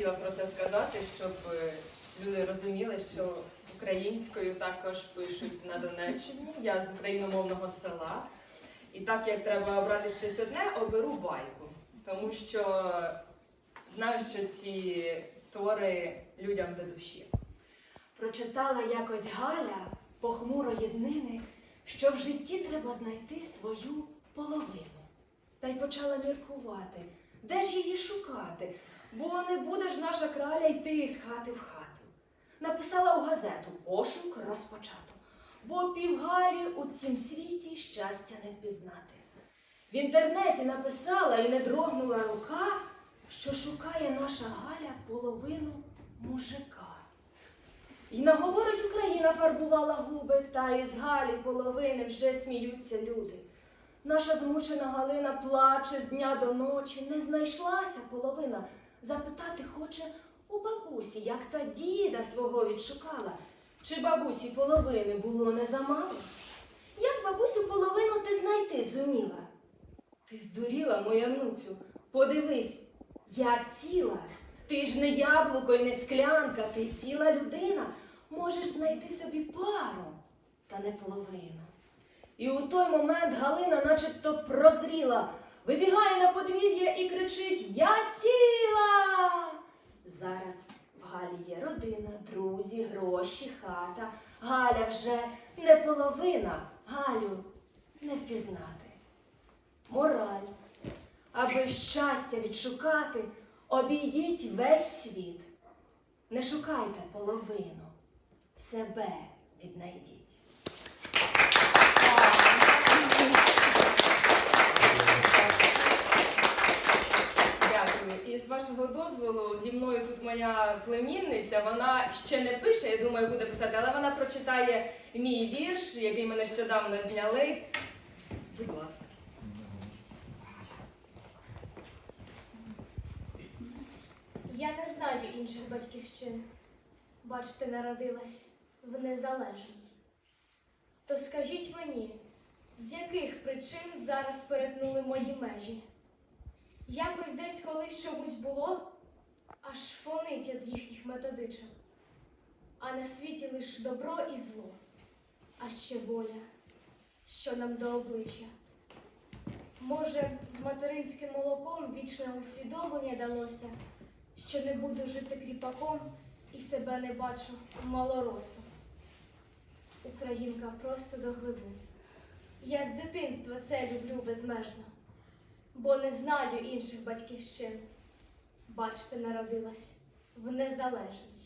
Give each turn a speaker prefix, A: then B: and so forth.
A: Хотіла про це сказати, щоб е, люди розуміли, що українською також пишуть на Донеччині. Я з україномовного села. І так як треба обрати щось одне, оберу байку. Тому що знаю, що ці твори людям до душі.
B: Прочитала якось Галя похмурої днини, що в житті треба знайти свою половину. Та й почала міркувати, де ж її шукати, бо не буде ж наша краля йти з хати в хату. Написала у газету пошук розпочато, бо півгалі у цім світі щастя не впізнати. В інтернеті написала і не дрогнула рука, що шукає наша Галя половину мужика. І наговорить Україна фарбувала губи, та із Галі половини вже сміються люди. Наша змучена Галина плаче з дня до ночі, не знайшлася половина. Запитати хоче у бабусі, як та діда свого відшукала. Чи бабусі половини було не замало? Як бабусю половину ти знайти зуміла? Ти здуріла, моя внуцю, подивись, я ціла. Ти ж не яблуко й не склянка, ти ціла людина. Можеш знайти собі пару, та не половину. І у той момент Галина начебто прозріла, вибігає на подвір'я і кричить Я ціла. Зараз в Галі є родина, друзі, гроші, хата. Галя вже не половина, Галю не впізнати. Мораль. Аби щастя відшукати, обійдіть весь світ. Не шукайте половину, себе віднайдіть.
A: Дякую. І з вашого дозволу, зі мною тут моя племінниця. Вона ще не пише, я думаю, буде писати, але вона прочитає мій вірш, який ми нещодавно зняли. Будь ласка.
C: Я не знаю інших батьківщин. Бачте, народилась в незалежній. То скажіть мені, з яких причин зараз перетнули мої межі? Якось десь колись чомусь було, аж фонить від їхніх методичок. А на світі лиш добро і зло, а ще воля, що нам до обличчя. Може, з материнським молоком вічне усвідомлення далося, що не буду жити кріпаком і себе не бачу малоросом. Українка просто до глибин. Я з дитинства це люблю безмежно, бо не знаю інших батьківщин. Бачте, народилась в незалежній.